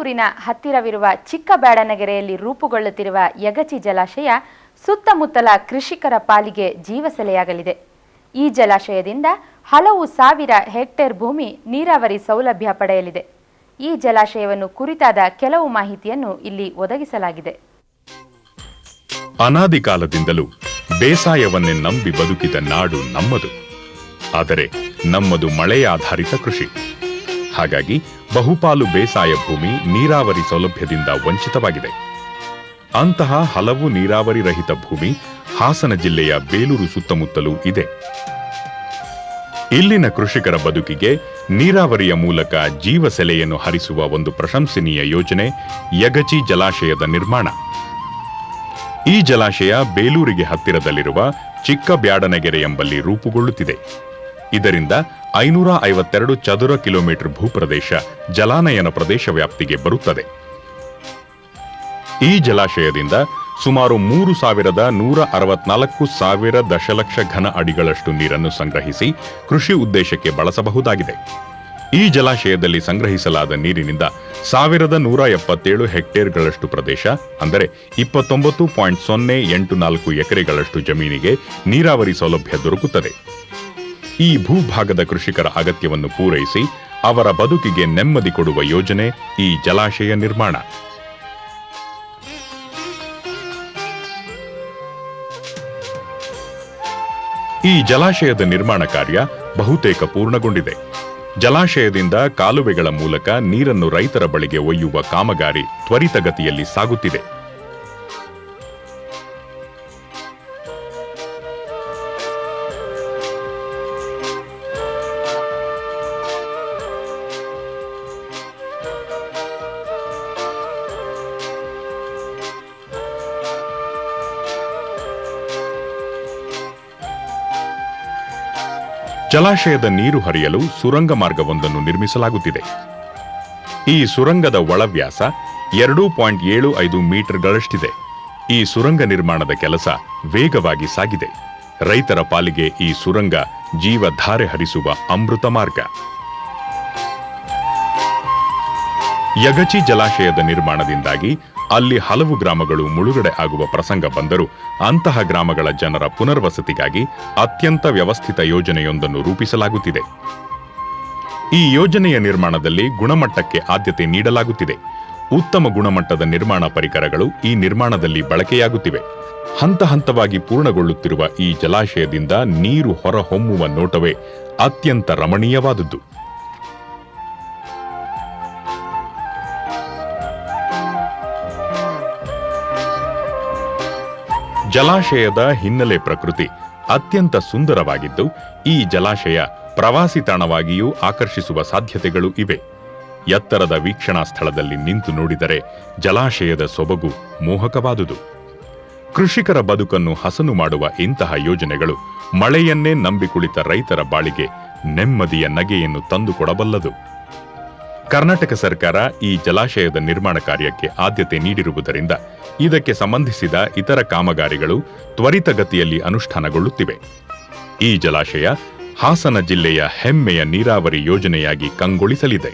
ಬೇಲೂರಿನ ಹತ್ತಿರವಿರುವ ಚಿಕ್ಕಬ್ಯಾಡನಗೆರೆಯಲ್ಲಿ ರೂಪುಗೊಳ್ಳುತ್ತಿರುವ ಯಗಚಿ ಜಲಾಶಯ ಸುತ್ತಮುತ್ತಲ ಕೃಷಿಕರ ಪಾಲಿಗೆ ಜೀವಸೆಲೆಯಾಗಲಿದೆ. ಈ ಜಲಾಶಯದಿಂದ ಹಲವು ಸಾವಿರ ಹೆಕ್ಟೇರ್ ಭೂಮಿ ನೀರಾವರಿ ಸೌಲಭ್ಯ ಪಡೆಯಲಿದೆ. ಈ ಜಲಾಶಯವನ್ನು ಕುರಿತಾದ ಕೆಲವು ಮಾಹಿತಿಯನ್ನು ಇಲ್ಲಿ ಒದಗಿಸಲಾಗಿದೆ. ಅನಾದಿ ಕಾಲದಿಂದಲೂ ಬೇಸಾಯವನ್ನೇ ನಂಬಿ ಬದುಕಿದ ನಾಡು ನಮ್ಮದು. ಆದರೆ ನಮ್ಮದು ಮಳೆಯಾಧಾರಿತ ಕೃಷಿ. ಹಾಗಾಗಿ ಬಹುಪಾಲು ಬೇಸಾಯ ಭೂಮಿ ನೀರಾವರಿ ಸೌಲಭ್ಯದಿಂದ ವಂಚಿತವಾಗಿದೆ. ಅಂತಹ ಹಲವು ನೀರಾವರಿ ರಹಿತ ಭೂಮಿ ಹಾಸನ ಜಿಲ್ಲೆಯ ಬೇಲೂರು ಸುತ್ತಮುತ್ತಲೂ ಇದೆ. ಇಲ್ಲಿನ ಕೃಷಿಕರ ಬದುಕಿಗೆ ನೀರಾವರಿಯ ಮೂಲಕ ಜೀವಸೆಲೆಯನ್ನು ಹರಿಸುವ ಒಂದು ಪ್ರಶಂಸನೀಯ ಯೋಜನೆ ಯಗಚಿ ಜಲಾಶಯದ ನಿರ್ಮಾಣ. ಈ ಜಲಾಶಯ ಬೇಲೂರಿಗೆ ಹತ್ತಿರದಲ್ಲಿರುವ ಚಿಕ್ಕ ಬ್ಯಾಡನಗೆರೆ ಎಂಬಲ್ಲಿ ರೂಪುಗೊಳ್ಳುತ್ತಿದೆ. ಇದರಿಂದ ಐನೂರ ಐವತ್ತೆರಡು ಚದುರ ಕಿಲೋಮೀಟರ್ ಭೂಪ್ರದೇಶ ಜಲಾನಯನ ಪ್ರದೇಶ ವ್ಯಾಪ್ತಿಗೆ ಬರುತ್ತದೆ. ಈ ಜಲಾಶಯದಿಂದ ಸುಮಾರು ಮೂರು ಸಾವಿರದ ನೂರ ಅರವತ್ನಾಲ್ಕು ಸಾವಿರ ದಶಲಕ್ಷ ಘನ ಅಡಿಗಳಷ್ಟು ನೀರನ್ನು ಸಂಗ್ರಹಿಸಿ ಕೃಷಿ ಉದ್ದೇಶಕ್ಕೆ ಬಳಸಬಹುದಾಗಿದೆ. ಈ ಜಲಾಶಯದಲ್ಲಿ ಸಂಗ್ರಹಿಸಲಾದ ನೀರಿನಿಂದ ಸಾವಿರದ ನೂರ ಎಪ್ಪತ್ತೇಳು ಹೆಕ್ಟೇರ್ಗಳಷ್ಟು ಪ್ರದೇಶ, ಅಂದರೆ ಇಪ್ಪತ್ತೊಂಬತ್ತು ಪಾಯಿಂಟ್ ಸೊನ್ನೆ ಎಂಟು ನಾಲ್ಕು ಎಕರೆಗಳಷ್ಟು ಜಮೀನಿಗೆ ನೀರಾವರಿ ಸೌಲಭ್ಯ ದೊರಕುತ್ತದೆ. ಈ ಭೂಭಾಗದ ಕೃಷಿಕರ ಅಗತ್ಯವನ್ನು ಪೂರೈಸಿ ಅವರ ಬದುಕಿಗೆ ನೆಮ್ಮದಿ ಕೊಡುವ ಯೋಜನೆ ಈ ಜಲಾಶಯ ನಿರ್ಮಾಣ. ಈ ಜಲಾಶಯದ ನಿರ್ಮಾಣ ಕಾರ್ಯ ಬಹುತೇಕ ಪೂರ್ಣಗೊಂಡಿದೆ. ಜಲಾಶಯದಿಂದ ಕಾಲುವೆಗಳ ಮೂಲಕ ನೀರನ್ನು ರೈತರ ಬಳಿಗೆ ಒಯ್ಯುವ ಕಾಮಗಾರಿ ತ್ವರಿತಗತಿಯಲ್ಲಿ ಸಾಗುತ್ತಿದೆ. ಜಲಾಶಯದ ನೀರು ಹರಿಯಲು ಸುರಂಗ ಮಾರ್ಗವೊಂದನ್ನು ನಿರ್ಮಿಸಲಾಗುತ್ತಿದೆ. ಈ ಸುರಂಗದ ಒಳವ್ಯಾಸ ಎರಡು ಪಾಯಿಂಟ್ ಏಳು ಐದು ಮೀಟರ್ಗಳಷ್ಟಿದೆ. ಈ ಸುರಂಗ ನಿರ್ಮಾಣದ ಕೆಲಸ ವೇಗವಾಗಿ ಸಾಗಿದೆ. ರೈತರ ಪಾಲಿಗೆ ಈ ಸುರಂಗ ಜೀವಧಾರೆ ಹರಿಸುವ ಅಮೃತ ಮಾರ್ಗ. ಯಗಚಿ ಜಲಾಶಯದ ನಿರ್ಮಾಣದಿಂದಾಗಿ ಅಲ್ಲಿ ಹಲವು ಗ್ರಾಮಗಳು ಮುಳುಗಡೆ ಆಗುವ ಪ್ರಸಂಗ ಬಂದರೂ ಅಂತಹ ಗ್ರಾಮಗಳ ಜನರ ಪುನರ್ವಸತಿಗಾಗಿ ಅತ್ಯಂತ ವ್ಯವಸ್ಥಿತ ಯೋಜನೆಯೊಂದನ್ನು ರೂಪಿಸಲಾಗುತ್ತಿದೆ. ಈ ಯೋಜನೆಯ ನಿರ್ಮಾಣದಲ್ಲಿ ಗುಣಮಟ್ಟಕ್ಕೆ ಆದ್ಯತೆ ನೀಡಲಾಗುತ್ತಿದೆ. ಉತ್ತಮ ಗುಣಮಟ್ಟದ ನಿರ್ಮಾಣ ಪರಿಕರಗಳು ಈ ನಿರ್ಮಾಣದಲ್ಲಿ ಬಳಕೆಯಾಗುತ್ತಿವೆ. ಹಂತ ಹಂತವಾಗಿ ಪೂರ್ಣಗೊಳ್ಳುತ್ತಿರುವ ಈ ಜಲಾಶಯದಿಂದ ನೀರು ಹೊರಹೊಮ್ಮುವ ನೋಟವೇ ಅತ್ಯಂತ ರಮಣೀಯವಾದದ್ದು. ಜಲಾಶಯದ ಹಿನ್ನೆಲೆ ಪ್ರಕೃತಿ ಅತ್ಯಂತ ಸುಂದರವಾಗಿದ್ದು, ಈ ಜಲಾಶಯ ಪ್ರವಾಸಿ ತಾಣವಾಗಿಯೂ ಆಕರ್ಷಿಸುವ ಸಾಧ್ಯತೆಗಳು ಇವೆ. ಎತ್ತರದ ವೀಕ್ಷಣಾ ಸ್ಥಳದಲ್ಲಿ ನಿಂತು ನೋಡಿದರೆ ಜಲಾಶಯದ ಸೊಬಗು ಮೋಹಕವಾದುದು. ಕೃಷಿಕರ ಬದುಕನ್ನು ಹಸನು ಮಾಡುವ ಇಂತಹ ಯೋಜನೆಗಳು ಮಳೆಯನ್ನೇ ನಂಬಿಕುಳಿತ ರೈತರ ಬಾಳಿಗೆ ನೆಮ್ಮದಿಯ ನಗೆಯನ್ನು ತಂದುಕೊಡಬಲ್ಲದು. ಕರ್ನಾಟಕ ಸರ್ಕಾರ ಈ ಜಲಾಶಯದ ನಿರ್ಮಾಣ ಕಾರ್ಯಕ್ಕೆ ಆದ್ಯತೆ ನೀಡಿರುವುದರಿಂದ ಇದಕ್ಕೆ ಸಂಬಂಧಿಸಿದ ಇತರ ಕಾಮಗಾರಿಗಳು ತ್ವರಿತಗತಿಯಲ್ಲಿ ಅನುಷ್ಠಾನಗೊಳ್ಳುತ್ತಿವೆ. ಈ ಜಲಾಶಯ ಹಾಸನ ಜಿಲ್ಲೆಯ ಹೆಮ್ಮೆಯ ನೀರಾವರಿ ಯೋಜನೆಯಾಗಿ ಕಂಗೊಳಿಸಲಿದೆ.